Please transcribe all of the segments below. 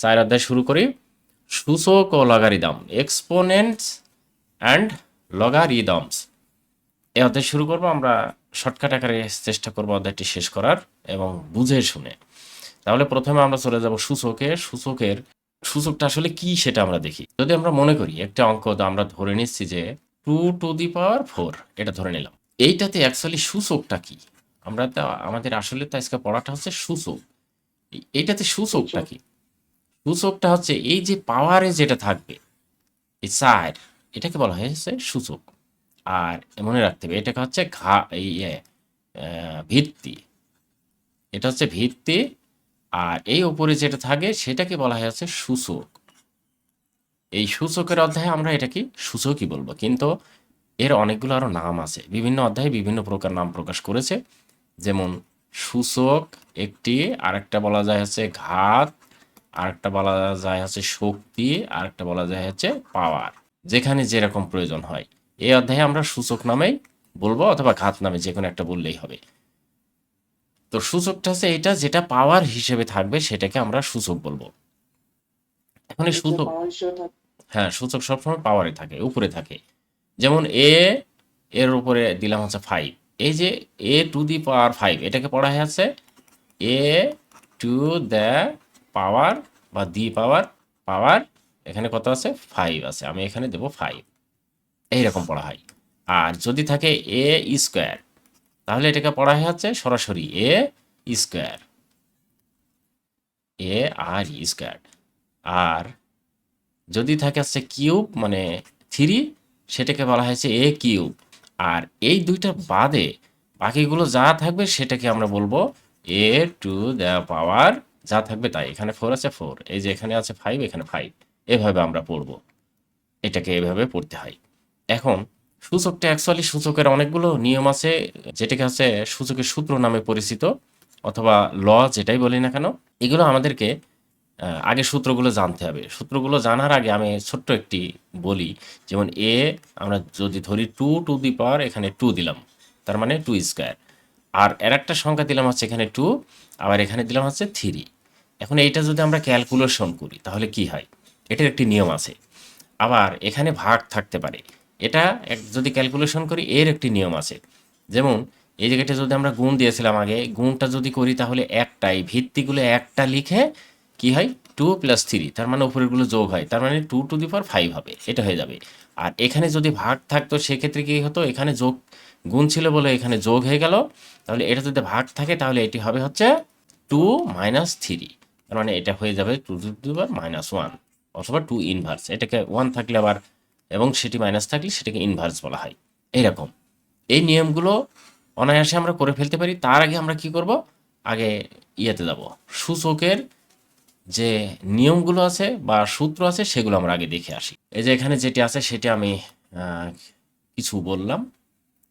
চার অধ্যায় শুরু করি। সূচক ও লগারিদম এক্সপোনেন্টস অ্যান্ড লগারিদমস এই অধ্যায় শুরু করব, আমরা শর্টকাট আকারে চেষ্টা করব অধ্যায়টি শেষ করার এবং বুঝে শুনে। তাহলে প্রথমে আমরা চলে যাব সূচকে। সূচকের, সূচকটা আসলে কি সেটা আমরা দেখি। যদি আমরা মনে করি, একটা অঙ্ক আমরা ধরে নিচ্ছি যে two to the power four এটা ধরে নিলাম। এইটাতে অ্যাকচুয়ালি সূচকটা কি? আমরা তো, আমাদের আসলে তো আজকে পড়াটা হচ্ছে সূচক। এই- এইটাতে সূচকটা কি? সূচকটা হচ্ছে এই যে পাওয়ারে যেটা থাকবে এই এটাকে বলা হয়েছে সূচক। আর মনে রাখতে হবে এটাকে হচ্ছে ঘা ইয়ে, ভিত্তি। এটা হচ্ছে ভিত্তি আর এই উপরে যেটা থাকে সেটাকে বলা হয়েছে সূচক। এই সূচকের অধ্যায়ে আমরা এটাকে সূচকই বলব কিন্তু এর অনেকগুলো আরও নাম আছে। বিভিন্ন অধ্যায়ে বিভিন্ন প্রকার নাম প্রকাশ করেছে। যেমন সূচক একটি আরেকটা বলা যায় হচ্ছে ঘাত আরেকটা বলা যায় হচ্ছে শক্তি আরেকটা বলা যায় হচ্ছে পাওয়ার যেখানে যেরকম প্রয়োজন হয়। এই অধ্যায়ে আমরা সূচক নামেই বলব অথবা ঘাত নামে যে কোনো একটা বললেই হবে। তো সূচকটা হচ্ছে এটা যেটা পাওয়ার হিসেবে থাকবে সেটাকে আমরা সূচক বলব। এখন এই সূচক হ্যাঁ সূচক সবসময় পাওয়ারে থাকে উপরে থাকে। যেমন এ এর উপরে দিলাম হচ্ছে ফাইভ এই যে এ টু দি পাওয়ার ফাইভ এটাকে পড়া হয়ে আছে এ টু দ্য পাওয়ার বা দি পাওয়ার পাওয়ার, এখানে কত আছে? ফাইভ আছে। আমি এখানে দেবো ফাইভ এইরকম পড়া হয়। আর যদি থাকে এ স্কোয়ার তাহলে এটাকে পড়া হয়ে যাচ্ছে সরাসরি এ স্কোয়ার এ আর স্কোয়ার আর যদি থাকে হচ্ছে কিউব মানে থ্রি সেটাকে বলা হয়েছে এ কিউব আর এই দুইটা বাদে বাকিগুলো যা থাকবে সেটাকে আমরা বলব এ টু দ্য পাওয়ার যা থাকবে তাই। এখানে ফোর আছে ফোর এই যে এখানে আছে ফাইভ এখানে ফাইভ এভাবে আমরা পড়ব। এটাকে এভাবে পড়তে হয়। এখন, সূচকটা অ্যাকচুয়ালি সূচকের অনেকগুলো নিয়ম আছে, যেটাকে হচ্ছে সূচকের সূত্র নামে পরিচিত, অথবা ল যেটাই বলি না কেন, এগুলো আমাদেরকে আগে সূত্রগুলো জানতে হবে। সূত্রগুলো জানার আগে আমি ছোট্ট একটি বলি, যেমন এ আমরা যদি ধরি টু টু দি পাওয়ার এখানে টু দিলাম। তার মানে টু স্কোয়ার আর এর একটা সংখ্যা দিলাম হচ্ছে এখানে টু আবার এখানে দিলাম হচ্ছে থ্রি এখন এইটা যদি আমরা ক্যালকুলেশন করি, তাহলে কি হয়? এটার একটি নিয়ম আছে। আবার এখানে ভাগ থাকতে পারে। এটা যদি ক্যালকুলেশন করি, এর একটি নিয়ম আছে। যেমন, এই জায়গাটা যদি আমরা গুণ দিয়েছিলাম আগে, গুণটা যদি করি তাহলে একটাই ভিত্তিগুলো একটা লিখে কি হয়? টু প্লাস থ্রি তার মানে উপরেরগুলো যোগ হয়, তার মানে two to the power five হবে, এটা হয়ে যাবে। আর এখানে যদি ভাগ থাকতো, সেক্ষেত্রে কী হতো? এখানে যোগ গুণ ছিল বলে এখানে যোগ হয়ে গেল। তাহলে এটা যদি ভাগ থাকে, তাহলে এটি হবে হচ্ছে টু মাইনাস থ্রি তার মানে এটা হয়ে যাবে two to the power minus one অথবা টু ইনভার্স এটাকে ওয়ান থাকলে আবার, এবং সেটি মাইনাস থাকলে সেটাকে ইনভার্স বলা হয়। এইরকম। এই নিয়মগুলো অনায়াসে আমরা করে ফেলতে পারি। তার আগে আমরা কি করব? আগে ইয়েতে যাব। সূচকের যে নিয়মগুলো আছে বা সূত্র আছে, সেগুলো আমরা আগে দেখে আসি। এই যে এখানে যেটি আছে, সেটি আমি কিছু বললাম।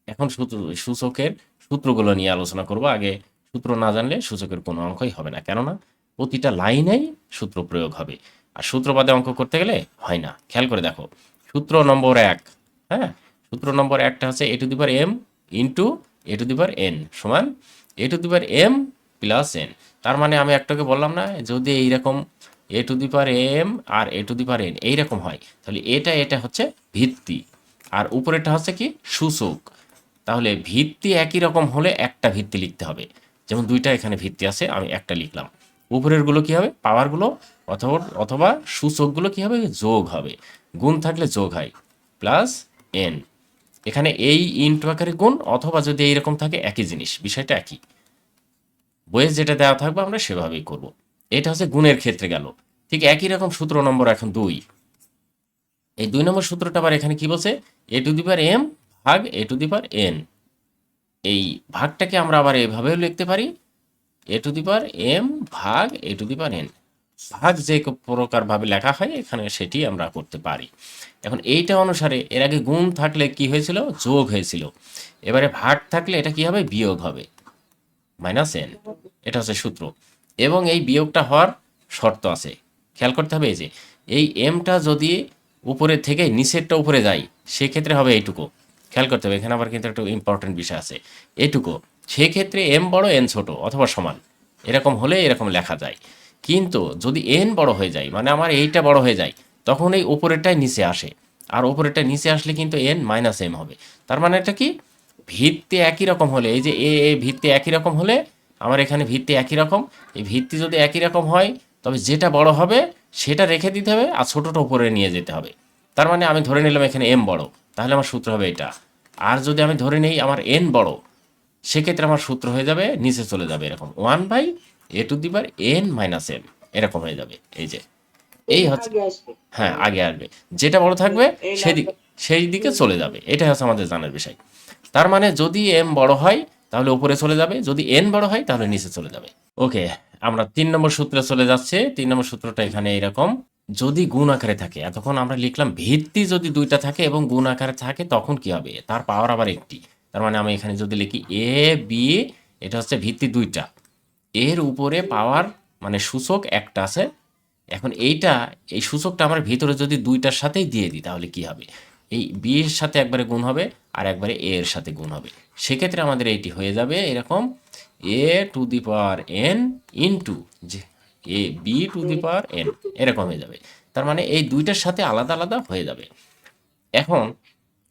এখন সূত্র, সূচকের সূত্রগুলো নিয়ে আলোচনা করব। আগে সূত্র না জানলে সূচকের কোনো অঙ্কই হবে না। কেননা প্রতিটা লাইনেই সূত্র প্রয়োগ হবে। আর সূত্রবাদে অঙ্ক করতে গেলে হয় না। খেয়াল করে দেখো, সূত্র নম্বর এক হ্যাঁ? সূত্র নম্বর একটা হচ্ছে a to the power m into a to the power n সমান a to the power m plus n. তার মানে আমি একটাকে বললাম না, যদি এইরকম a to the power m R a to the power n এইরকম হয়, তাহলে এটা এটা হচ্ছে ভিত্তি। আর উপরেটা হচ্ছে কি সূচক। তাহলে ভিত্তি একই রকম হলে একটা ভিত্তি লিখতে হবে। যেমন দুইটা এখানে ভিত্তি আছে, আমি একটা লিখলাম। উপরেরগুলো কি হবে? পাওয়ারগুলো অথবা অথবা সূচকগুলো কি হবে? যোগ হবে। গুণ থাকলে যোগ হয় প্লাস এন এখানে এই ইন্টু আকারে গুণ, অথবা যদি এইরকম থাকে একই জিনিস, বিষয়টা একই। বইয়ে যেটা দেওয়া থাকবে আমরা সেভাবেই করব। এটা হচ্ছে গুণের ক্ষেত্রে গেল। ঠিক একই রকম সূত্র নম্বর এখন দুই। এই দুই নম্বর সূত্রটা আবার এখানে কি বলছে? এ টু দি পার এম ভাগ এ টু দি পার এন এই ভাগটাকে আমরা আবার এভাবেও লিখতে পারি। এ টু দি পার এম ভাগ এ টু দি পার এন ভাগ যে প্রকার ভাবে লেখা হয়, এখানে সেটি আমরা করতে পারি। এখন এইটা অনুসারে এর আগে গুণ থাকলে কি হয়েছিল? যোগ হয়েছিল। এবারে ভাগ থাকলে এটা কি হবে? বিয়োগ হবে। মাইনাস এন এটা হচ্ছে সূত্র। এবং এই বিয়োগটা হওয়ার শর্ত আছে। খেয়াল করতে হবে যে, এই এমটা যদি উপরে থেকে নিচেরটা উপরে যায়, সেক্ষেত্রে হবে এইটুকু। খেয়াল করতে হবে, এখানে আবার কিন্তু একটা ইম্পর্টেন্ট বিষয় আছে। এইটুকু। সেক্ষেত্রে এম বড় এন ছোট, অথবা সমান। এরকম হলে এরকম লেখা যায়। কিন্তু যদি এন বড় হয়ে যায় মানে আমার এইটা বড় হয়ে যায়, তখন এই ওপরেরটাই নিচে আসে। আর ওপরেরটা নিচে আসলে কিন্তু এন মাইনাস এম হবে। তার মানে এটা কি? ভিত্তি একই রকম হলে এই যে এ এ ভিত্তি একই রকম হলে আমার এখানে ভিত্তি একই রকম এই ভিত্তি যদি একই রকম হয় তবে যেটা বড় হবে সেটা রেখে দিতে হবে আর ছোটোটা উপরে নিয়ে যেতে হবে। তার মানে আমি ধরে নিলাম এখানে এম বড় তাহলে আমার সূত্র হবে এটা। আর যদি আমি ধরে নিই আমার এন বড় সেক্ষেত্রে আমার সূত্র হয়ে যাবে নিচে চলে যাবে এরকম। One by a to the power n minus m এরকম হয়ে যাবে এই যে। এই হচ্ছে হ্যাঁ আগে আসবে। যেটা বড় থাকবে সেদিক সেই দিকে চলে যাবে। এটাই হচ্ছে আমাদের জানার বিষয়। তার মানে যদি এম বড় হয়, তাহলে উপরে চলে যাবে। যদি এন বড় হয়, তাহলে নিচে চলে যাবে। ওকে, আমরা তিন নম্বর সূত্রে চলে যাচ্ছে। তিন নম্বর সূত্রটা এখানে এরকম। যদি গুণ আকারে থাকে, এতক্ষণ আমরা লিখলাম ভিত্তি যদি দুইটা থাকে এবং গুণ আকারে থাকে, তখন কি হবে? তার পাওয়ার আবার একটি। তার মানে আমি এখানে যদি লিখি এ বি এটা হচ্ছে ভিত্তি দুইটা। এর উপরে পাওয়ার মানে সূচক একটা আছে। এখন এইটা, এই সূচকটা আমার ভিতরে যদি দুইটার সাথেই দিয়ে দিই, তাহলে কি হবে? এই বি এর সাথে একবারে গুণ হবে আর একবারে এ এর সাথে গুণ হবে। সেক্ষেত্রে আমাদের এইটি হয়ে যাবে এরকম a to the power n into যে a b to the power n এরকম হয়ে যাবে। তার মানে এই দুইটার সাথে আলাদা আলাদা হয়ে যাবে। এখন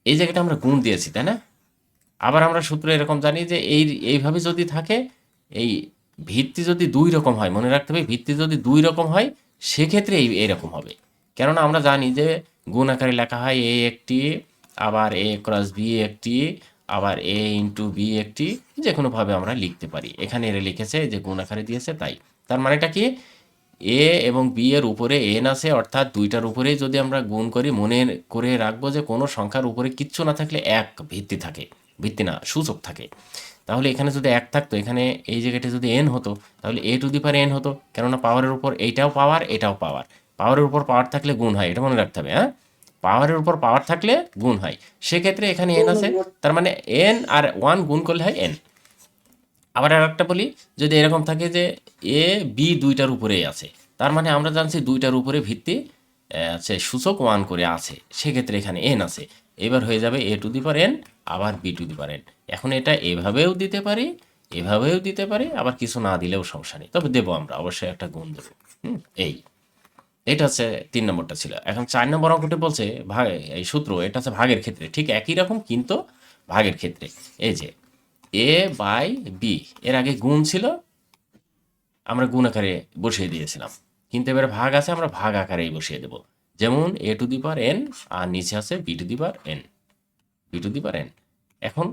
এই জায়গাটা আমরা গুণ দিয়েছি, তাই না? আবার আমরা সূত্র এরকম জানি যে এই এইভাবে যদি থাকে, এই ভিত্তি যদি দুই রকম হয়, মনে রাখতে হবে ভিত্তি যদি দুই রকম হয়, সেক্ষেত্রে এই এরকম হবে। কেননা আমরা জানি যে গুণ আকারে লেখা হয় এ একটি, আবার এ ক্রস বি একটি, আবার এ ইন্টু বি একটি যে কোনোভাবে আমরা লিখতে পারি। এখানে এরা লিখেছে যে গুণ আকারে দিয়েছে তাই। তার মানেটা কি? এ এবং বি এর উপরে এন আছে, অর্থাৎ দুইটার উপরেই যদি আমরা গুণ করি, মনে করে রাখব যে কোনো সংখ্যার উপরে কিচ্ছু না থাকলে এক ভিত্তি থাকে, ভিত্তি না, সূচক থাকে। তাহলে এখানে যদি এক থাকতো, এখানে এই জায়গাটা যদি এন হতো, তাহলে এ টু দি পারে এন হতো, কেননা পাওয়ারের উপর এইটাও পাওয়ার এটাও পাওয়ার পাওয়ারের উপর পাওয়ার থাকলে গুণ হয়, এটা মনে রাখতে হবে হ্যাঁ? পাওয়ারের উপর পাওয়ার থাকলে গুণ হয়। সেক্ষেত্রে এখানে এন আছে, তার মানে এন আর ওয়ান গুণ করলে হয় এন আবার আর একটা বলি, যদি এরকম থাকে যে এ বি দুইটার উপরেই আছে, তার মানে আমরা জানছি দুইটার উপরে ভিত্তি আছে সূচক ওয়ান করে আছে, সেক্ষেত্রে এখানে এন আছে। এবার হয়ে যাবে a to the power n আবার b to the power n এখন এটা এভাবেও দিতে পারি, এভাবেও দিতে পারি, আবার কিছু না দিলেও সমস্যা নেই। তবে দেবো আমরা, অবশ্যই একটা গুণ দেবো। হুম, এই। এটা হচ্ছে তিন নম্বরটা ছিল। এখন চার নম্বর অঙ্কটি বলছে ভাগ এই সূত্র, এটা হচ্ছে ভাগের ক্ষেত্রে। ঠিক একই রকম কিন্তু ভাগের ক্ষেত্রে। এই যে এ বাই বি এর আগে গুণ ছিল, আমরা গুণ আকারে বসিয়ে দিয়েছিলাম। কিন্তু এবারে ভাগ আছে, আমরা ভাগ আকারেই বসিয়ে দেব। যেমন এ টু দি পার এন আর নিচে আছে b to the power n b to the power n এখন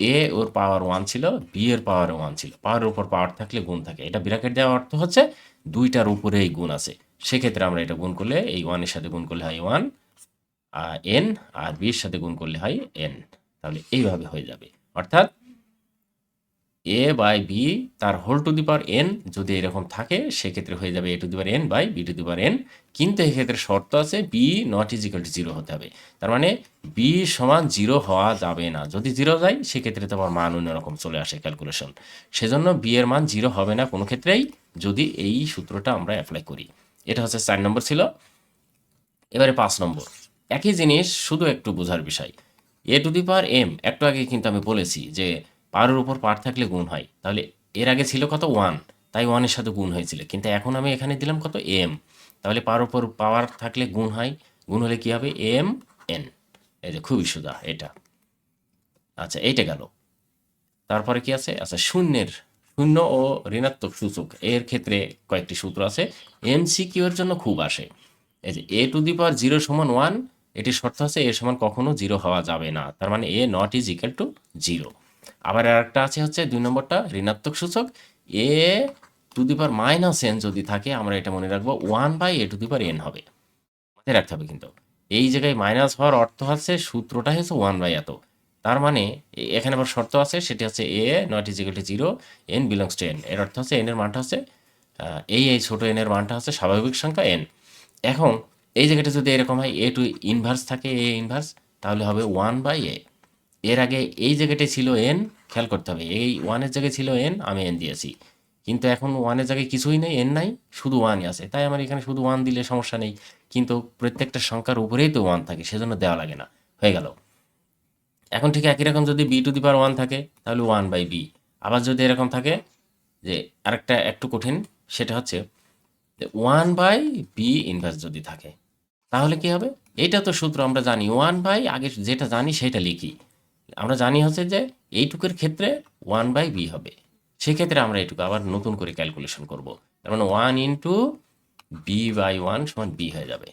এ ওর পাওয়ার ওয়ান ছিল বি এর পাওয়ার ওয়ান ছিল। পাওয়ারের উপর পাওয়ার থাকলে গুণ থাকে। এটা ব্র্যাকেট দেওয়ার অর্থ হচ্ছে দুইটার উপরেই গুণ আছে। সেক্ষেত্রে আমরা এটা গুণ করলে এই ওয়ানের সাথে গুণ করলে হয় ওয়ান আর এন আর বির সাথে গুণ করলে হয় এন তাহলে এইভাবে হয়ে যাবে। অর্থাৎ এ বাই বি তার whole to the power n যদি এরকম থাকে, সেক্ষেত্রে হয়ে যাবে a to the power n by b to the power n কিন্তু এক্ষেত্রে শর্ত আছে b not is equal to zero হতে হবে। তার মানে বি সমান জিরো হওয়া যাবে না। যদি জিরো যায়, সেক্ষেত্রে তোমার মান অন্যরকম চলে আসে ক্যালকুলেশন সেজন্য বি এর মান জিরো হবে না কোনো ক্ষেত্রেই, যদি এই সূত্রটা আমরা অ্যাপ্লাই করি। এটা হচ্ছে চার নম্বর ছিল। এবারে পাঁচ নম্বর। একই জিনিস শুধু একটু বোঝার বিষয়। এ টু দি পাওয়ার এম একটু আগে কিন্তু আমি বলেছি যে পাওয়ারের উপর পার থাকলে গুণ হয়। তাহলে এর আগে ছিল কত? ওয়ান। তাই ওয়ানের সাথে গুণ হয়েছিল। কিন্তু এখন আমি এখানে দিলাম কত? এম তাহলে পাওয়ার উপর পাওয়ার থাকলে গুণ হয়। গুণ হলে কী হবে? এম এন এই যে খুবই সোজা এটা। আচ্ছা এইটা গেল। তারপরে কি আছে? আচ্ছা শূন্যের শূন্য ও ঋণাত্মক সূচক এর ক্ষেত্রে কয়েকটি সূত্র আছে। এমসিকিউ এর জন্য খুব আসে। এই যে a to the power zero সমান ওয়ান, এটির শর্ত আছে এ সমান কখনো জিরো হওয়া যাবে না। তার মানে a not is equal to zero আবার আর একটা আছে হচ্ছে দুই নম্বরটা, ঋণাত্মক সূচক। A to the power minus n যদি থাকে, আমরা এটা মনে রাখব one by a to the power n হবে। মাথায় রাখতে হবে কিন্তু। এই জায়গায় মাইনাস হওয়ার অর্থ হচ্ছে সূত্রটা হচ্ছে ওয়ান বাই এত। তার মানে এখানে আবার শর্ত আছে, সেটি হচ্ছে a not is to zero n belongs to n এর অর্থ হচ্ছে এন এর মানটা হচ্ছে এই এই ছোট এন এর মানটা হচ্ছে স্বাভাবিক সংখ্যা এন এখন, এই জায়গাটা যদি এরকম হয় এ টু ইনভার্স থাকে এ ইনভার্স তাহলে হবে ওয়ান বাই এ এর আগে এই জায়গাটায় ছিল এন খেয়াল করতে হবে, এই ওয়ানের জায়গায় ছিল এন আমি এন দিয়েছি। কিন্তু এখন ওয়ানের জায়গায় কিছুই নেই এন নাই, শুধু ওয়ানই আছে। তাই আমার এখানে শুধু ওয়ান দিলে সমস্যা নেই। কিন্তু প্রত্যেকটা সংখ্যার উপরেই তো ওয়ান থাকে, সেজন্য দেওয়া লাগে না। হয়ে গেল। এখন ঠিক একই রকম যদি b to the power one থাকে, তাহলে ওয়ান বাই বি আবার যদি এরকম থাকে যে আরেকটা একটু কঠিন, সেটা হচ্ছে ওয়ান বাই বি ইনভার্স যদি থাকে, তাহলে কি হবে? এটা তো সূত্র আমরা জানি। ওয়ান বাই আগে যেটা জানি সেটা লিখি। আমরা জানি হচ্ছে যে এইটুকুর ক্ষেত্রে ওয়ান বাই বি হবে। সেক্ষেত্রে আমরা এইটুকু আবার নতুন করে ক্যালকুলেশন করব। তার মানে one into b by one সমান বি হয়ে যাবে।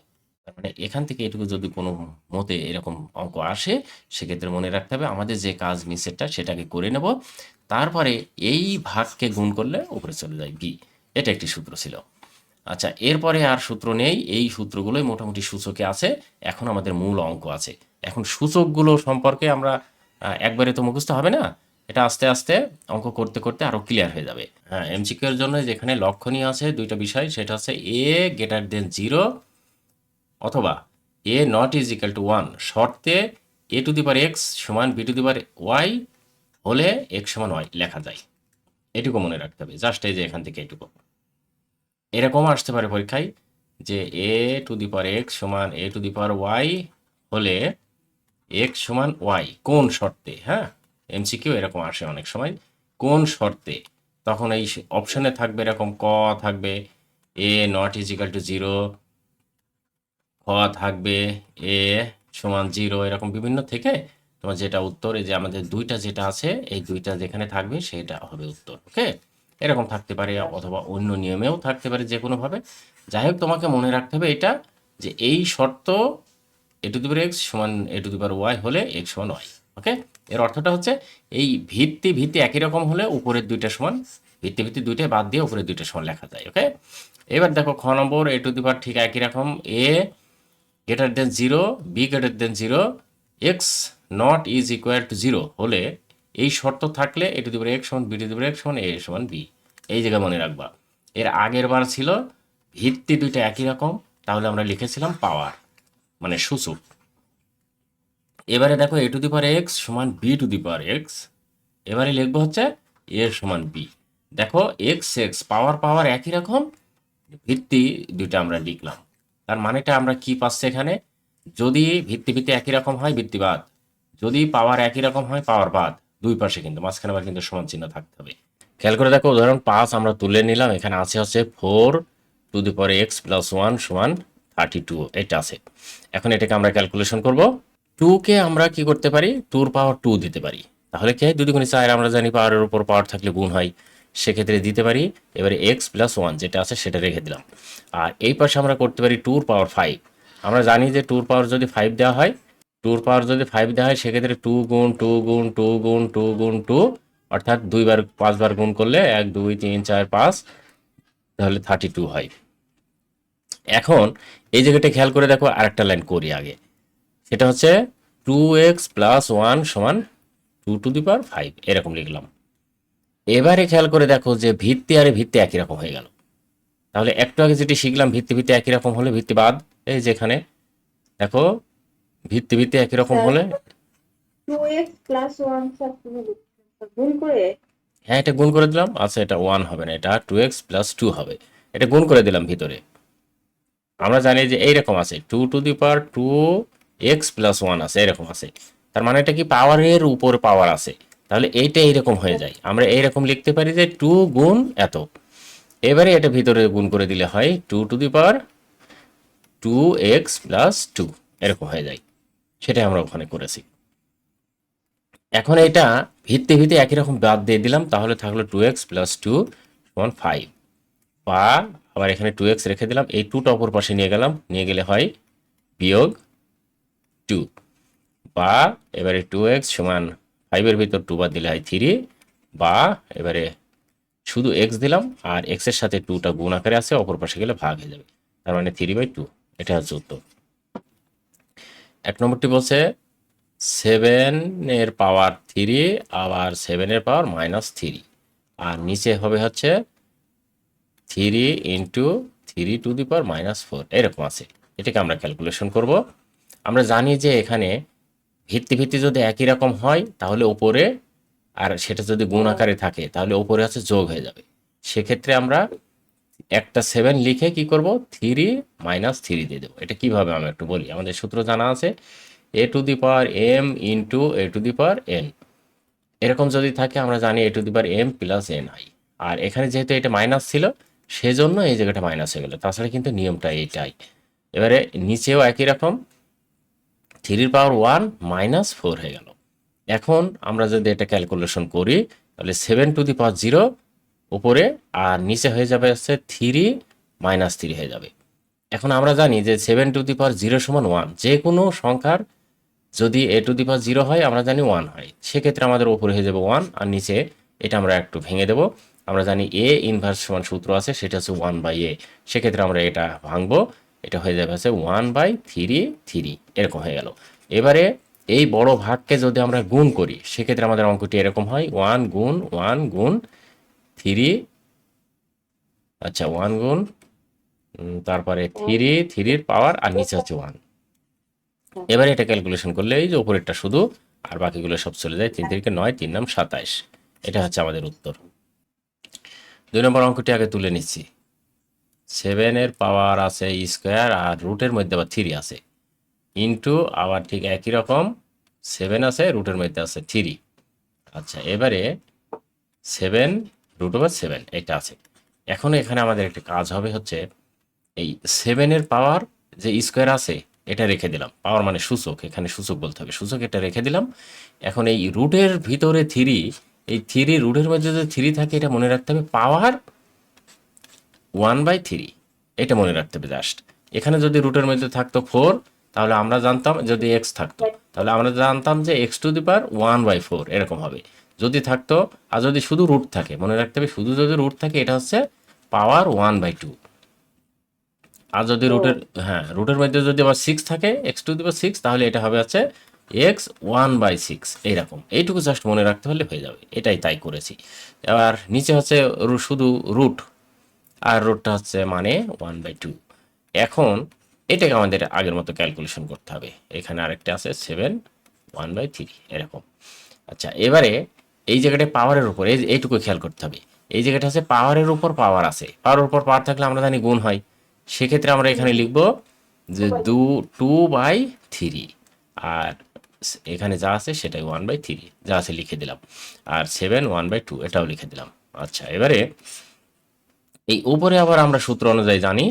মানে এখান থেকে এটুকু যদি কোনো মতে এরকম অঙ্ক আসে, সেক্ষেত্রে মনে রাখতে হবে আমাদের যে কাজ নিচেরটা সেটাকে করে নেব। তারপরে এই ভাগকে গুণ করলে উপরে চলে যায় বি এটা একটি সূত্র ছিল। আচ্ছা এরপরে আর সূত্র নেই। এই সূত্রগুলোই মোটামুটি সূচকে আছে। এখন আমাদের মূল অঙ্ক আছে। এখন সূচকগুলো সম্পর্কে আমরা একবারে তো মুখস্থ হবে না? এটা আস্তে আস্তে অঙ্ক করতে করতে আরও ক্লিয়ার হয়ে যাবে। হ্যাঁ এমসিকিউ এর জন্য যেখানে লক্ষণীয় আছে দুইটা বিষয়, সেটা হচ্ছে এ গ্রেটার দেন জিরো অথবা a not is equal to one শর্তে a to the power x সমান b to the power y হলে এক্স সমান ওয়াই লেখা যায়। এটুকু মনে রাখতে হবে জাস্ট এই যে এখান থেকে এটুকু। এরকম আসতে পারে পরীক্ষায় যে এ টু দি পার এক্স সমান a to the power y হলে এক্স সমান ওয়াই কোন শর্তে হ্যাঁ? এমসিকিউ এরকম আসে অনেক সময়, কোন শর্তে? তখন এই অপশনে থাকবে এরকম ক, থাকবে a not is equal to zero খ থাকবে, এ সমান জিরো এরকম বিভিন্ন থেকে তোমার যেটা উত্তর, এই যে আমাদের দুইটা যেটা আছে, এই দুইটা যেখানে থাকবে সেটা হবে উত্তর, ওকে? এরকম থাকতে পারে অথবা অন্য নিয়মেও থাকতে পারে যে কোনোভাবে যাই হোক, তোমাকে মনে রাখতে হবে এটা, যে এই শর্ত এ টু দি পাওয়ার এক্স সমান a to the power y হলে এক্স সমান ওয়াই, ওকে? এর অর্থটা হচ্ছে এই ভিত্তি ভিত্তি একই রকম হলে উপরের দুইটা সমান, ভিত্তি ভিত্তি দুইটা বাদ দিয়ে উপরের দুইটা সমান লেখা যায়, ওকে? এবার দেখো খ নম্বর, এ টু দি পাওয়ার ঠিক একই রকম, a greater than zero b greater than zero x not is equal to zero হলে এই শর্ত থাকলে এ টু দি এক্স সমান বি টু দি এক্স সমান এ সমান বি এই জায়গায় মনে রাখবা। এর আগের বার ছিল, ভিত্তি দুইটা একই রকম, তাহলে আমরা লিখেছিলাম পাওয়ার মানে সূচক। এবারে দেখো a to the power x সমান b to the power x এবারে লিখব হচ্ছে এ সমান বি দেখো এক্স এক্স পাওয়ার পাওয়ার একই রকম, ভিত্তি দুইটা আমরা লিখলাম। তার মানেটা আমরা কি পাচ্ছি এখানে? যদি ভিত্তি ভিত্তি একই রকম হয় ভিত্তি বাদ যদি পাওয়ার একই রকম হয়, পাওয়ার বাদ। দুই পাশে কিন্তু, মাঝখানে আবার কিন্তু সমান চিহ্ন থাকতে হবে। খেয়াল করে দেখো, উদাহরণ পাঁচ আমরা তুলে নিলাম, এখানে আছে হচ্ছে four to the power x plus one সমান থার্টি টু, এটা আছে। এখন এটাকে আমরা ক্যালকুলেশন করব। টুকে আমরা কি করতে পারি? টুর পাওয়ার টু দিতে পারি। তাহলে কি হয়? দুই দুগুণে আমরা জানি পাওয়ারের উপর পাওয়ার থাকলে গুণ হয়। সেক্ষেত্রে দিতে পারি। এবারে এক্স প্লাস ওয়ান যেটা আছে সেটা রেখে দিলাম। আর এই পাশে আমরা করতে পারি টুর পাওয়ার ফাইভ আমরা জানি যে টুর পাওয়ার যদি ফাইভ দেওয়া হয় টুর পাওয়ার যদি ফাইভ দেওয়া হয়, সেক্ষেত্রে টু গুণ টু গুণ টু গুণ টু গুণ টু অর্থাৎ দুইবার পাঁচবার গুণ করলে এক, দুই, তিন, চার, পাঁচ, তাহলে থার্টি টু হয়। এখন এই জায়গাটা খেয়াল করে দেখো আরেকটা লাইন করি আগে। সেটা হচ্ছে টু এক্স প্লাস ওয়ান সমান two to the power five এরকম লিখলাম। এবারে খেয়াল করে দেখো যে ভিত্তি আর ভিত্তি একই রকম হয়ে গেল। তাহলে একটু আগে যেটি শিখলাম ভিত্তি ভিত্তি একই রকম হলে ভিত্তি বাদ এই যেখানে দেখো ভিত্তি ভিত্তি একই রকম হলে হ্যাঁ এটা গুণ করে দিলাম। আচ্ছা এটা ওয়ান হবে না এটা টু এক্স প্লাস টু হবে। এটা গুণ করে দিলাম ভিতরে। আমরা জানি যে এইরকম আছে two to the power two x plus one আছে এরকম আছে। তার মানে এটা কি পাওয়ারের উপর পাওয়ার আছে। তাহলে এইটা এইরকম হয়ে যায়। আমরা এইরকম লিখতে পারি যে টু গুণ এত। এবারে এটা ভিতরে গুণ করে দিলে হয় two to the power two x plus two. এরকম হয়ে যায়। সেটাই আমরা ওখানে করেছি। এখন এটা ভিত্তি ভিত্তি একই রকম বাদ দিয়ে দিলাম, তাহলে থাকল টু এক্স প্লাস টু সমান ফাইভ। বা আবার এখানে টু এক্স রেখে দিলাম, এই টুটা অপর পাশে নিয়ে গেলাম, নিয়ে গেলে হয় বিয়োগ টু। বা এবারে টু এক্স সমান ফাইভের ভিতর টু বাদ দিলে হয় থ্রি বা এবারে শুধু এক্স দিলাম আর এক্সের সাথে টুটা গুণ আকারে আছে, অপর পাশে গেলে ভাগ হয়ে যাবে। তার মানে থ্রি বাই টু এটা হচ্ছে উত্তর। এক নম্বরটি বলছে সেভেনের পাওয়ার থ্রি আবার সেভেনের পাওয়ার মাইনাস থ্রি আর নিচে হবে হচ্ছে three into three to the power minus four এরকম আছে। এটাকে আমরা ক্যালকুলেশন করব। আমরা জানি যে এখানে ভিত্তি ভিত্তি যদি একই রকম হয়, তাহলে ওপরে আর সেটা যদি গুণ আকারে থাকে, তাহলে ওপরে হচ্ছে যোগ হয়ে যাবে। সেক্ষেত্রে আমরা একটা সেভেন লিখে কি করব? থ্রি মাইনাস থ্রি দিয়ে দেবো। এটা কীভাবে আমি একটু বলি? আমাদের সূত্র জানা আছে a to the power m into a to the power n এরকম যদি থাকে, আমরা জানি a to the power m plus n I আর এখানে যেহেতু এটা মাইনাস ছিল, সেজন্য এই জায়গাটা মাইনাস হয়ে গেল। তাছাড়া কিন্তু নিয়মটা এইটাই। এবারে নিচেও একই রকম থ্রির পাওয়ার ওয়ান মাইনাস ফোর হয়ে গেল। এখন আমরা যদি এটা ক্যালকুলেশন করি, তাহলে seven to the power zero উপরে, আর নিচে হয়ে যাবে হচ্ছে থ্রি মাইনাস থ্রি হয়ে যাবে। এখন আমরা জানি যে seven to the power zero সমান ওয়ান, যে কোনো সংখ্যার যদি এ টু দি পাওয়ার জিরো হয়, আমরা জানি ওয়ান হয়। সেক্ষেত্রে আমাদের উপরে হয়ে যাবে ওয়ান, আর নিচে এটা আমরা একটু ভেঙে দেব। আমরা জানি এ ইনভার্স সমান সূত্র আছে, সেটা হচ্ছে ওয়ান বাই এ। সেক্ষেত্রে আমরা এটা ভাঙবো। এটা হয়ে যাবে হচ্ছে ওয়ান বাই থ্রি থ্রি এরকম হয়ে গেল। এবারে এই বড় ভাগকে যদি আমরা গুণ করি, সেক্ষেত্রে আমাদের অঙ্কটি এরকম হয় ওয়ান গুণ ওয়ান গুণ থ্রি আচ্ছা ওয়ান গুণ তারপরে থ্রি থ্রির পাওয়ার আর নিচে হচ্ছে ওয়ান এবারে এটা ক্যালকুলেশন করলে এই যে উপরেরটা শুধু, আর বাকিগুলো সব চলে যায় তিন থেকে নয়, তিন নাম সাতাইশ। এটা হচ্ছে আমাদের উত্তর। দুই নম্বর অঙ্কটি আগে তুলে নিচ্ছি। সেভেনের পাওয়ার আছে স্কোয়ার আর রুটের মধ্যে আবার থ্রি আছে। ইন্টু আবার ঠিক একই রকম সেভেন আছে রুটের মধ্যে আছে থ্রি আচ্ছা এবারে সেভেন রুট ওভার সেভেন এটা আছে। এখন এখানে আমাদের একটা কাজ হবে হচ্ছে, এই সেভেনের পাওয়ার যে স্কোয়ার আছে, এটা রেখে দিলাম। পাওয়ার মানে সূচক, এখানে সূচক বলতে হবে। সূচক এটা রেখে দিলাম। এখন এই রুটের ভিতরে থ্রি এই থ্রি রুটের মধ্যে যদি থ্রি থাকে, এটা মনে রাখতে হবে পাওয়ার ওয়ান বাই থ্রি এটা মনে রাখতে হবে জাস্ট এখানে যদি রুটের মধ্যে থাকতো ফোর তাহলে আমরা জানতাম যদি এক্স থাকতো। তাহলে আমরা জানতাম যে x to the power one by four এরকম হবে। যদি থাকতো আর যদি শুধু রুট থাকে মনে রাখতে হবে শুধু যদি রুট থাকে এটা হচ্ছে পাওয়ার ওয়ান বাই টু আর যদি রুটের হ্যাঁ রুটের মধ্যে যদি আবার সিক্স থাকে x to the power six তাহলে এটা হবে হচ্ছে এক্স ওয়ান বাই সিক্স এইরকম। এইটুকু জাস্ট মনে রাখতে হলে হয়ে যাবে। এটাই তাই করেছি। এবার নিচে হচ্ছে শুধু রুট আর রুটটা হচ্ছে মানে ওয়ান বাই টু এখন এটাকে আমাদের আগের মতো ক্যালকুলেশন করতে হবে। এখানে আরেকটা আছে সেভেন ওয়ান বাই থ্রি এরকম। আচ্ছা এবারে এই জায়গাটায় পাওয়ারের উপর, এই এইটুকু খেয়াল করতে হবে। এই জায়গাটা আছে পাওয়ারের উপর পাওয়ার আছে। পাওয়ার উপর পাওয়ার থাকলে আমরা জানি গুণ হয়। সেক্ষেত্রে আমরা এখানে লিখব যে দু টু বাই থ্রি আর এখানে যা আছে সেটাই ওয়ান বাই থ্রি যা আছে লিখে দিলাম। আর সেভেন ওয়ান বাই টু এটাও লিখে দিলাম। আচ্ছা এবারে এই উপরে আবার আমরা সূত্র অনুযায়ী জানি,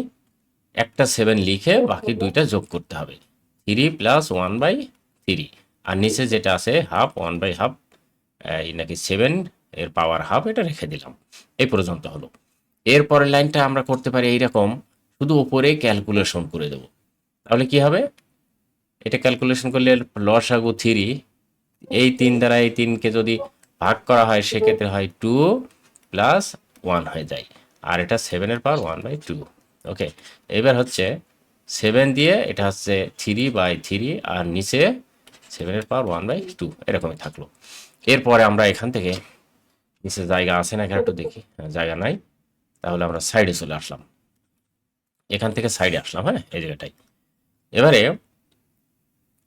একটা সেভেন লিখে বাকি দুইটা যোগ করতে হবে। Three plus one by three আর নিচে যেটা আছে হাফ ওয়ান বাই হাফ এই নাকি সেভেন এর পাওয়ার হাফ এটা রেখে দিলাম। এই পর্যন্ত হলো। এরপরের লাইনটা আমরা করতে পারি এইরকম, শুধু ওপরে ক্যালকুলেশন করে দেব। তাহলে কি হবে? এটা ক্যালকুলেশন করলে লসাগু থ্রি এই তিন দ্বারা এই তিনকে যদি ভাগ করা হয়, সেক্ষেত্রে হয় টু প্লাস ওয়ান হয়ে যায়। আর এটা সেভেনের power one by two okay এবার হচ্ছে সেভেন দিয়ে এটা হচ্ছে থ্রি বাই থ্রি আর নিচে সেভেনের পাওয়ার ওয়ান বাই টু এরকমই থাকল। এরপরে আমরা এখান থেকে নিচে জায়গা আছে না একটু দেখি। হ্যাঁ, জায়গা নাই। তাহলে আমরা সাইডে চলে আসলাম। এখান থেকে সাইডে আসলাম হ্যাঁ এই জায়গাটাই এবারে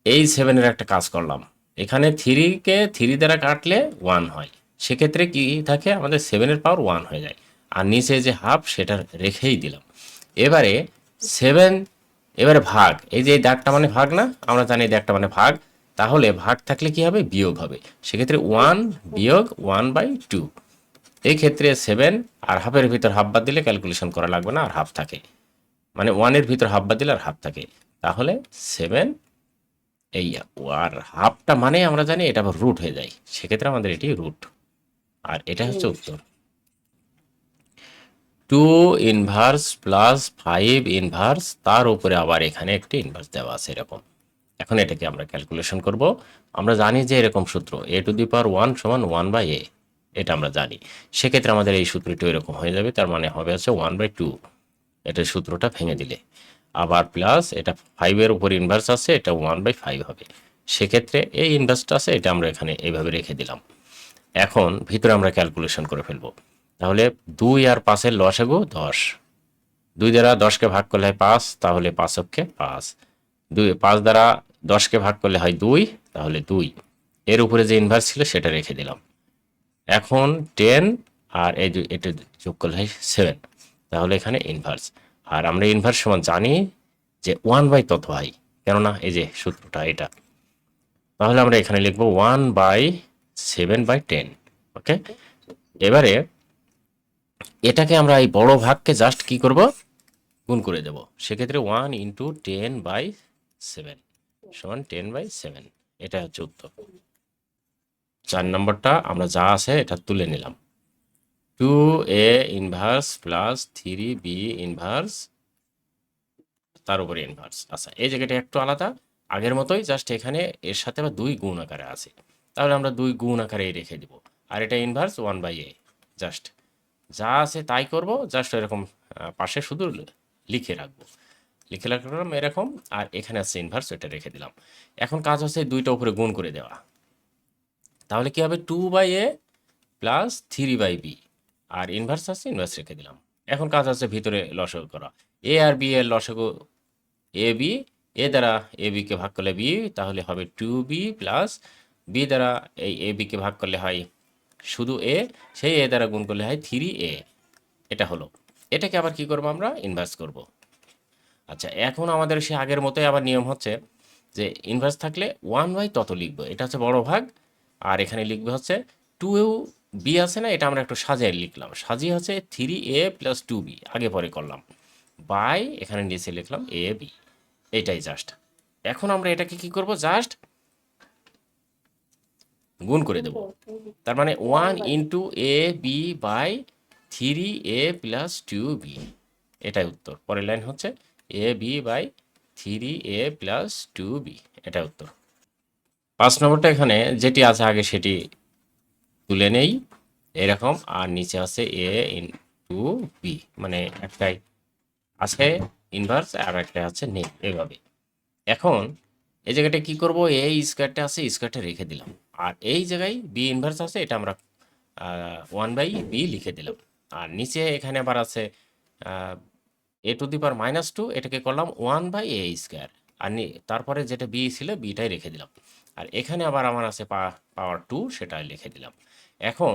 এই সেভেনের একটা কাজ করলাম। এখানে থ্রিকে থ্রি দ্বারা কাটলে ওয়ান হয়। সেক্ষেত্রে কি থাকে? আমাদের সেভেনের পাওয়ার ওয়ান হয়ে যায়। আর নিচে যে হাফ সেটা রেখেই দিলাম। এবারে সেভেন এবারে ভাগ। এই যে দাগটা মানে ভাগ না? আমরা জানি দাগটা মানে ভাগ। তাহলে ভাগ থাকলে কি হবে? বিয়োগ হবে। সেক্ষেত্রে ওয়ান বিয়োগ ওয়ান বাই টু এই ক্ষেত্রে সেভেন আর হাফের ভিতর হাফ বাদ দিলে ক্যালকুলেশন করা লাগবে না আর হাফ থাকে। মানে ওয়ানের ভিতর হাফ বাদ দিলে আর হাফ থাকে। তাহলে সেভেন এই আর হাফটা মানে আমরা জানি এটা আবার রুট হয়ে যায়। সেক্ষেত্রে আমাদের এটি রুট আর এটা হচ্ছে উত্তর। Two inverse plus five inverse তার উপরে আবার এখানে একটি ইনভার্স দেওয়া আছে এরকম। এখন এটাকে আমরা ক্যালকুলেশন করব। আমরা জানি যে এরকম সূত্র a to the power one সমান ওয়ান বাই এ এটা আমরা জানি। সেক্ষেত্রে আমাদের এই সূত্রটি এরকম হয়ে যাবে, তার মানে হবে আছে ওয়ান বাই টু এটা সূত্রটা ভেঙে দিলে। আবার প্লাস এটা ফাইভের উপর ইনভার্স আছে, এটা ওয়ান বাই ফাইভ হবে। সেক্ষেত্রে এই ইনভার্সটা আছে, এটা আমরা এখানে এইভাবে রেখে দিলাম। এখন ভিতরে আমরা ক্যালকুলেশন করে ফেলব। তাহলে দুই আর পাঁচের লসাগু দশ। দুই দ্বারা দশকে ভাগ করলে হয় পাঁচ, তাহলে পাঁচককে পাঁচ। দুই, পাঁচ দ্বারা দশকে ভাগ করলে হয় দুই, তাহলে দুই। এর উপরে যে ইনভার্স ছিল সেটা রেখে দিলাম। এখন টেন আর এই এটা যোগ করলে হয় সেভেন তাহলে এখানে ইনভার্স আর আমরা ইনভার্স সমান জানি যে ওয়ান বাই তত হয় কেননা এই যে সূত্রটা এটা। তাহলে আমরা এখানে লিখব one by seven by ten okay এবারে এটাকে আমরা এই বড় ভাগকে জাস্ট কি করব? গুণ করে দেব। সেক্ষেত্রে one into ten by seven সমান টেন বাই সেভেন এটা হচ্ছে উত্তর। চার নম্বরটা আমরা যা আছে এটা তুলে নিলাম। Two a inverse plus three b inverse তার উপরে ইনভার্স আচ্ছা এই জায়গাটা একটু আলাদা। আগের মতোই জাস্ট এখানে এর সাথে বা দুই গুণ আকারে আছে। তাহলে আমরা দুই গুণ আকারে রেখে দিব। আর এটা inverse one by a just যা আছে তাই করব জাস্ট এরকম পাশে শুধু লিখে রাখব। লিখে রাখলাম এরকম, আর এখানে আছে ইনভার্স এটা রেখে দিলাম। এখন কাজ হচ্ছে দুইটা উপরে গুণ করে দেওয়া। তাহলে কি হবে? Two by a plus three by b R inverse আছে ইনভার্স রেখে দিলাম। এখন কাজ আছে ভিতরে লসগু করা। এ আর বি এর লসগু এ বি এ দ্বারা এ বিকে ভাগ করলে বি তাহলে হবে টু বি প্লাস বি দ্বারা এই এ বিকে ভাগ করলে হয় শুধু এ, সেই এ দ্বারা গুণ করলে হয় থ্রি এ। এটা হলো। এটাকে আবার কি করব আমরা? ইনভার্স করব। আচ্ছা এখন আমাদের সে আগের মতোই আবার নিয়ম হচ্ছে যে ইনভার্স থাকলে ওয়ান বাই তত লিখব। এটা হচ্ছে বড় ভাগ। আর এখানে লিখবে হচ্ছে টু এও বি আছে না? এটা আমরা একটু সাজিয়ে লিখলাম। সাজিয়ে হচ্ছে three a plus two b আগে পরে করলাম। বাই এখানে নিচে লিখলাম এ বি এটাই জাস্ট এখন আমরা এটাকে কি করব? জাস্ট গুণ করে দেব। তার মানে one into a b by three a plus two b এটাই উত্তর। পরের লাইন হচ্ছে a b by three a plus two b এটা উত্তর। পাঁচ নম্বরটা এখানে যেটি আছে আগে সেটি তুলে নেই। এরকম আর নিচে আছে এ ইন টু বি মানে একটাই আছে ইনভার্স আর একটা আছে নেই এভাবে। এখন এই জায়গাটা কি করব? এই স্কোয়ারটা আছে স্কোয়ারটা রেখে দিলাম। আর এই জায়গায় বি ইনভার্স আছে, এটা আমরা ওয়ান বাই বি লিখে দিলাম। আর নিচে এখানে আবার আছে a to the power minus two এটাকে করলাম ওয়ান বাই এ স্কোয়ার আর তারপরে যেটা বি ছিল বিটাই রেখে দিলাম। আর এখানে আবার আমার আছে পাওয়ার টু সেটা লিখে দিলাম। এখন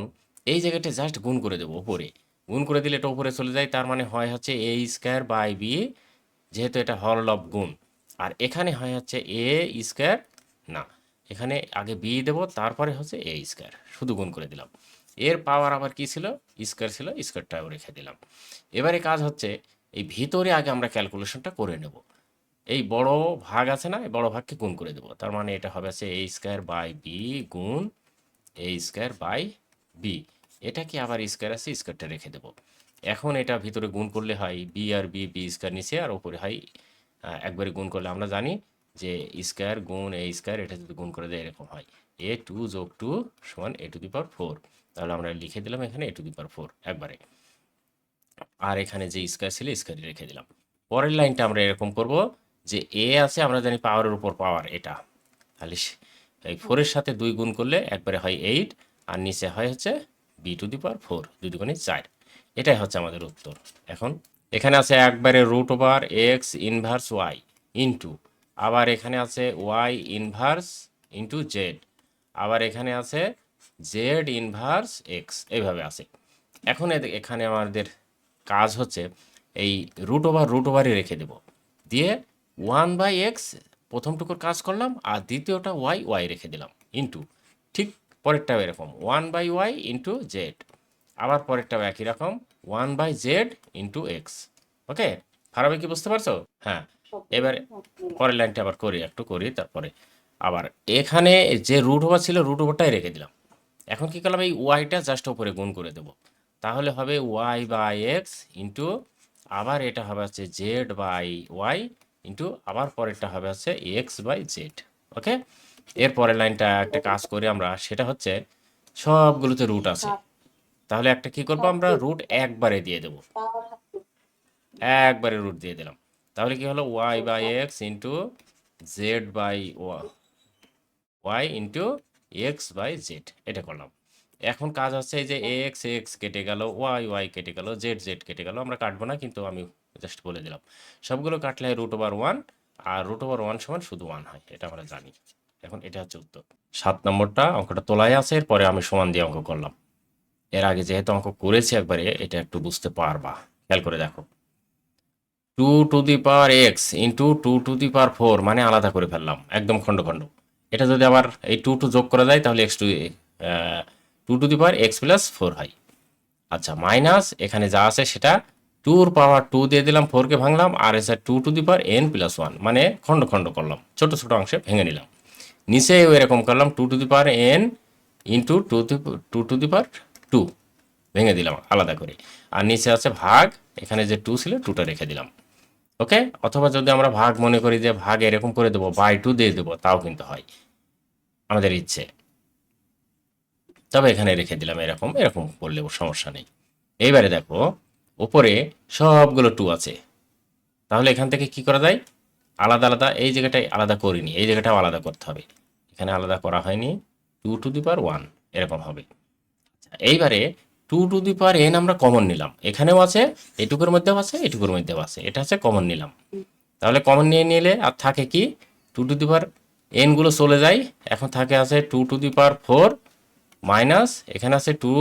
এই জায়গাটা জাস্ট গুণ করে দেবো উপরে। গুণ করে দিলে এটা উপরে চলে যায়, তার মানে হয় হচ্ছে এ স্কোয়ার বাই বি যেহেতু এটা হল অফ গুণ। আর এখানে হয় হচ্ছে এ স্কোয়ার, না, এখানে আগে বি দেব, তারপরে হচ্ছে এ স্কোয়ার, শুধু গুণ করে দিলাম। এর পাওয়ার আবার কি ছিল? স্কোয়ার ছিল, স্কোয়ারটাও রেখে দিলাম। এবারে কাজ হচ্ছে, এই ভিতরে আগে আমরা ক্যালকুলেশনটা করে নেব। এই বড় ভাগ আছে না, এই বড় ভাগকে গুণ করে দেবো। তার মানে এটা হবে আছে এ স্কোয়ার বাই বি গুণ এ স্কোয়ার বাই বি। এটা কি আবার স্কোয়ার আছে? স্কোয়ারটা রেখে দেবো। এখন এটা ভিতরে গুণ করলে হয় বি আর বি বি স্কোয়ার নিচে, আর ওপরে হয় একবারে গুণ করলে আমরা জানি যে স্কোয়ার গুণ এ স্কোয়ার এটা যদি গুণ করে দেয় এরকম হয়। এ টু যোগ টু সমান এ টু দি পাওয়ার ফোর তাহলে আমরা লিখে দিলাম এখানে এ টু দি পাওয়ার ফোর একবারে। আর এখানে যে স্কোয়ার ছিল স্কোয়ারই রেখে দিলাম। পরের লাইনটা আমরা এরকম করব যে এ আছে, আমরা জানি পাওয়ারের উপর পাওয়ার এটা। তাহলে এই ফোরের সাথে দুই গুণ করলে একবারে হয় এইট আর নিচে হয় হচ্ছে b to the power four দুই দুগুণে চার। এটাই হচ্ছে আমাদের উত্তর। এখন এখানে আছে একবারে root over x inverse y into আবার এখানে আছে ওয়াই ইনভার্স ইনটু জেড আবার এখানে আছে জেড ইনভার্স এক্স এইভাবে আছে। এখন এখানে আমাদের কাজ হচ্ছে এই রুট ওভার রুট ওভারই রেখে দেব। দিয়ে ওয়ান বাই এক্স প্রথমটুকুর কাজ করলাম, আর দ্বিতীয়টা ওয়াই ওয়াই রেখে দিলাম ইন্টু ঠিক পরেরটাও এরকম one by y into z আবার পরেরটাও একই রকম one by z into x. Okay? ফারাবে কি বুঝতে পারছ? হ্যাঁ। এবারে পরের লাইনটা আবার করি একটু করি তারপরে। আবার এখানে যে রুট ওভার ছিল রুট ওভারটাই রেখে দিলাম। এখন কি করলাম? এই ওয়াইটা জাস্ট উপরে গুণ করে দেব। তাহলে হবে ওয়াই বাই এক্স ইন্টু আবার এটা হবে হচ্ছে জেড বাই ওয়াই ইন্টু আবার পরেরটা হবে হচ্ছে এক্স বাই জেড ওকে? এর পরের লাইনটা একটা কাজ করি আমরা সেটা হচ্ছে সবগুলোতে রুট আছে। তাহলে একটা কি করব আমরা? রুট একবারে দিয়ে দেবো। একবারে রুট দিয়ে দিলাম। তাহলে কি হলো? Y by x into z by y into x by z এটা করলাম। এখন কাজ হচ্ছে এই যে এক্স এক্স কেটে গেল ওয়াই ওয়াই কেটে গেল জেড জেড কেটে গেল। আমরা কাটবো না কিন্তু আমি জাস্ট বলে দিলাম। সবগুলো কাটলে রুট ওভার ওয়ান আর রুট ওভার ওয়ান সমান শুধু ওয়ান হয় এটা আমরা জানি। এখন এটা হচ্ছে উত্তর। সাত নম্বরটা অঙ্কটা তোলাই আছে এরপরে আমি সমান দিয়ে অঙ্ক করলাম। এর আগে যেহেতু অঙ্ক করেছি একবারে, এটা একটু বুঝতে পারবা। খেয়াল করে দেখো। Two to the power x into two to the power four মানে আলাদা করে ফেললাম, একদম খণ্ড খণ্ড। এটা যদি আবার এই টু টু যোগ করা যায়, তাহলে x two two to the power x plus four হয়। আচ্ছা মাইনাস এখানে যা আছে সেটা টুর পাওয়ার টু দিয়ে দিলাম ফোরকে ভাঙলাম, আর এসে two to the power n plus one মানে খণ্ড খণ্ড করলাম, ছোট ছোট অংশে ভেঙে নিলাম। নিচেও এরকম করলাম, two to the power n into two two to the power two ভেঙে দিলাম, আলাদা করে। আর নিচে আছে ভাগ, এখানে যে টু ছিল টুটা রেখে দিলাম। ওকে? অথবা যদি আমরা ভাগ মনে করি যে ভাগ এরকম করে দেবো বাই টু দিয়ে দেবো, তাও কিন্তু হয়। আমাদের ইচ্ছে। তবে এখানে রেখে দিলাম এরকম এরকম করলেও সমস্যা নেই। এইবারে দেখো, উপরে সবগুলো টু আছে। তাহলে এখান থেকে কি করা যায়? আলাদা আলাদা, এই জায়গাটাই আলাদা করিনি, এই জায়গাটাও আলাদা করতে হবে। এখানে আলাদা করা হয়নি। Two to the power one এরকম হবে। এইবারে two to the power N আমরা কমন নিলাম। এখানেও আছে, এটুকুর মধ্যেও আছে, এটুকুর মধ্যেও আছে। এটা হচ্ছে কমন নিলাম। তাহলে কমন নিয়ে নিলে আর থাকে কি? টু টু দি পাওয়ার এনগুলো চলে যায়। এখন থাকে আছে two to the power four minus এখানে আছে টু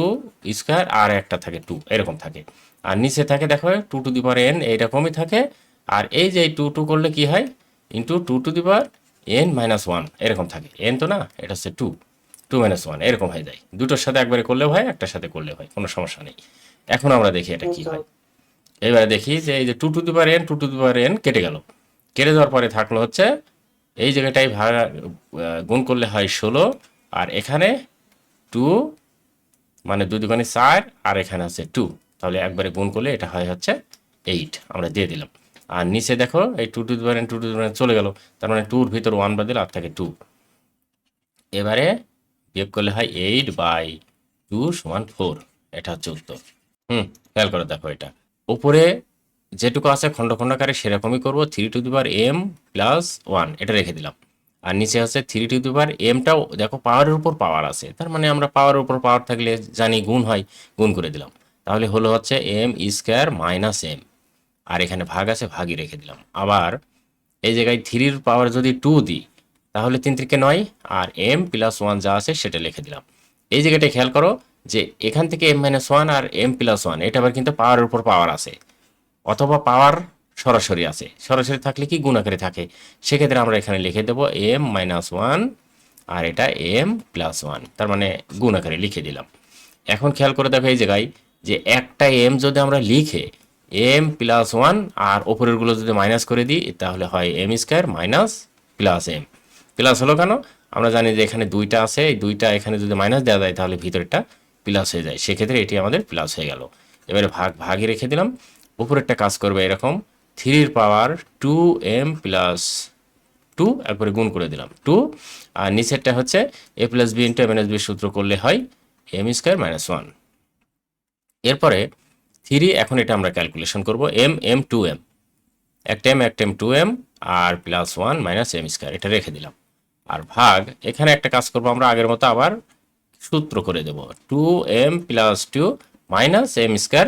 স্কোয়ার আর একটা থাকে টু এরকম থাকে। আর নিচে থাকে, দেখো two to the power N এইরকমই থাকে। আর এই যে টু টু করলে কি হয়? Into two to the power N minus one এরকম থাকে। এন তো না, এটা হচ্ছে টু টু মাইনাস ওয়ান এরকম হয়ে যায়। দুটোর সাথে একবারে করলেও হয়, একটার সাথে করলেও হয়, কোনো সমস্যা নেই। এখন আমরা দেখি এটা কি হয়। এবারে দেখি যে এই যে two to the power N two to the power N কেটে গেল। কেটে যাওয়ার পরে থাকল হচ্ছে, এই জায়গাটাই ভাড়া গুণ করলে হয় ষোলো, আর এখানে টু মানে দুই দুগুণে চার, আর এখানে আছে টু তাহলে একবারে গুণ করলে এটা হয় হচ্ছে এইট আমরা দিয়ে দিলাম। আর নিচে দেখো, এই টু টু দুবার টু টু দুবার চলে গেল। তার মানে টুর ভিতর ওয়ান বাদ দিলে আর থাকে টু এবারে বিয়োগ করলে হয় এইট বাই টু সমান ফোর এটা হচ্ছে উত্তর হুম, খেয়াল করে দেখো এটা। উপরে যেটুকু আছে খণ্ড খণ্ডাকারে সেরকমই করব থ্রি টু দুবার এম প্লাস ওয়ান এটা রেখে দিলাম। আর নিচে আছে থ্রি টু দুবার এমটাও দেখো পাওয়ারের উপর পাওয়ার আছে। তার মানে আমরা পাওয়ারের উপর পাওয়ার থাকলে জানি গুণ হয়, গুণ করে দিলাম। তাহলে হলো হচ্ছে এম স্কোয়ার মাইনাস এম আর এখানে ভাগ আছে, ভাগই রেখে দিলাম। আবার এই জায়গায় থ্রির পাওয়ার যদি টু দিই তাহলে তিন তিরিকে নয় আর এম প্লাস ওয়ান যা আছে সেটা লিখে দিলাম। এই জায়গাটা খেয়াল করো যে এখান থেকে এম মাইনাস ওয়ান আর এম প্লাস ওয়ান এটা আবার কিন্তু পাওয়ারের উপর পাওয়ার আছে। অথবা পাওয়ার সরাসরি আছে। সরাসরি থাকলে কি গুণ আকারে থাকে? সেক্ষেত্রে আমরা এখানে লিখে দেবো এম মাইনাস ওয়ান আর এটা এম প্লাস ওয়ান তার মানে গুণ আকারে লিখে দিলাম। এখন খেয়াল করে দেখো এই জায়গায় যে একটা এম যদি আমরা লিখে এম প্লাস ওয়ান আর ওপরেরগুলো যদি মাইনাস করে দিই, তাহলে হয় M square minus plus M plus হলো কেন? আমরা জানি যে এখানে দুইটা আছে, এই দুইটা এখানে যদি মাইনাস দেওয়া যায় তাহলে ভিতরেরটা প্লাস হয়ে যায়। সেক্ষেত্রে এটি আমাদের প্লাস হয়ে গেল। এবারে ভাগ, ভাগই রেখে দিলাম। উপরেরটা কাজ করবে এরকম। থ্রির power two M plus two একবারে গুণ করে দিলাম টু আর নিচেরটা হচ্ছে A plus B into M B সূত্র করলে হয় এম স্কোয়ার মাইনাস ওয়ান এরপরে থ্রি এখন এটা আমরা ক্যালকুলেশন করব। এম এম টু এম একটা এম একটা M two M R plus one minus M square এটা রেখে দিলাম। আর ভাগ, এখানে একটা কাজ করব, আমরা আগের মতো আবার সূত্র করে দেব। Two M plus two minus M square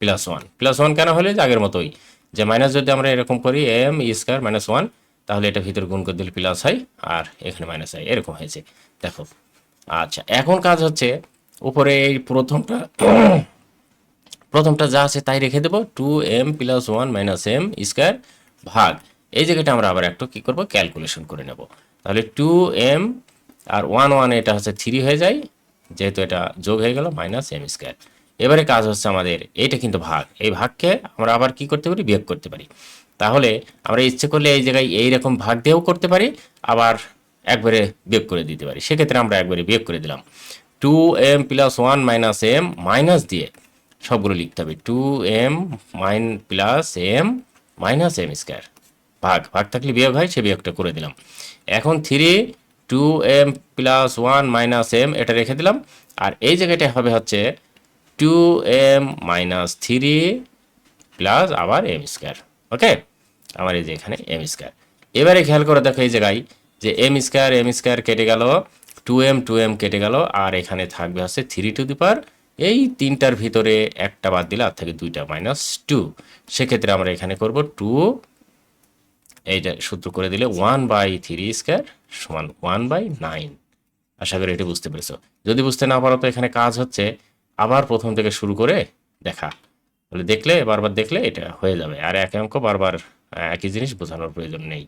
plus one plus one কেন হলে? আগের মতোই। যে মাইনাস যদি আমরা এরকম করি এম স্কোয়ার মাইনাস ওয়ান তাহলে এটা ভিতরে গুণ করে দিলে প্লাস হয়, আর এখানে মাইনাস হয়। এরকম হয়েছে। দেখো। আচ্ছা এখন কাজ হচ্ছে উপরে এই প্রথমটা প্রথমটা যা আছে তাই রেখে দেবো। Two M plus one minus M square ভাগ। এই জায়গাটা আমরা আবার একটু কী করব? ক্যালকুলেশন করে নেব। তাহলে টু এম আর ওয়ান ওয়ান এটা হচ্ছে থ্রি হয়ে যায়, যেহেতু এটা যোগ হয়ে গেল মাইনাস এম স্কোয়ার এবারে কাজ হচ্ছে আমাদের এইটা কিন্তু ভাগ। এই ভাগকে আমরা আবার কি করতে পারি? বিয়োগ করতে পারি। তাহলে আমরা ইচ্ছে করলে এই জায়গায় এইরকম ভাগ দিয়েও করতে পারি, আবার একবারে বিয়োগ করে দিতে পারি। সেক্ষেত্রে আমরা একবারে বিয়োগ করে দিলাম। Two M plus one minus M minus দিয়ে সবগুলো লিখতে হবে। Two M minus plus M minus M square ভাগ ভাগ থাকলে বিয়োগ হয়, সে বিয়োগটা করে দিলাম। এখন three two M plus one minus M এটা রেখে দিলাম। আর এই জায়গাটা হবে হচ্ছে two M minus three plus আবার এম স্কোয়ার ওকে আমার এই যে এখানে এম স্কোয়ার এবারে খেয়াল করে দেখো এই জায়গায় যে এম স্কোয়ার এম স্কোয়ার কেটে গেল টু এম টু এম কেটে গেল, আর এখানে থাকবে হচ্ছে থ্রি টু দি পার এই তিনটার ভিতরে একটা বাদ দিলে আর থেকে দুইটা মাইনাস টু সেক্ষেত্রে আমরা এখানে করব টু এইটা সূত্র করে দিলে ওয়ান বাই থ্রি স্কোয়ার সমান ওয়ান বাই নাইন আশা করি এটা বুঝতে পেরেছ। যদি বুঝতে না পারো তো এখানে কাজ হচ্ছে আবার প্রথম থেকে শুরু করে দেখা। তাহলে দেখলে, বারবার দেখলে এটা হয়ে যাবে। আর এক অঙ্ক বারবার একই জিনিস বোঝানোর প্রয়োজন নেই।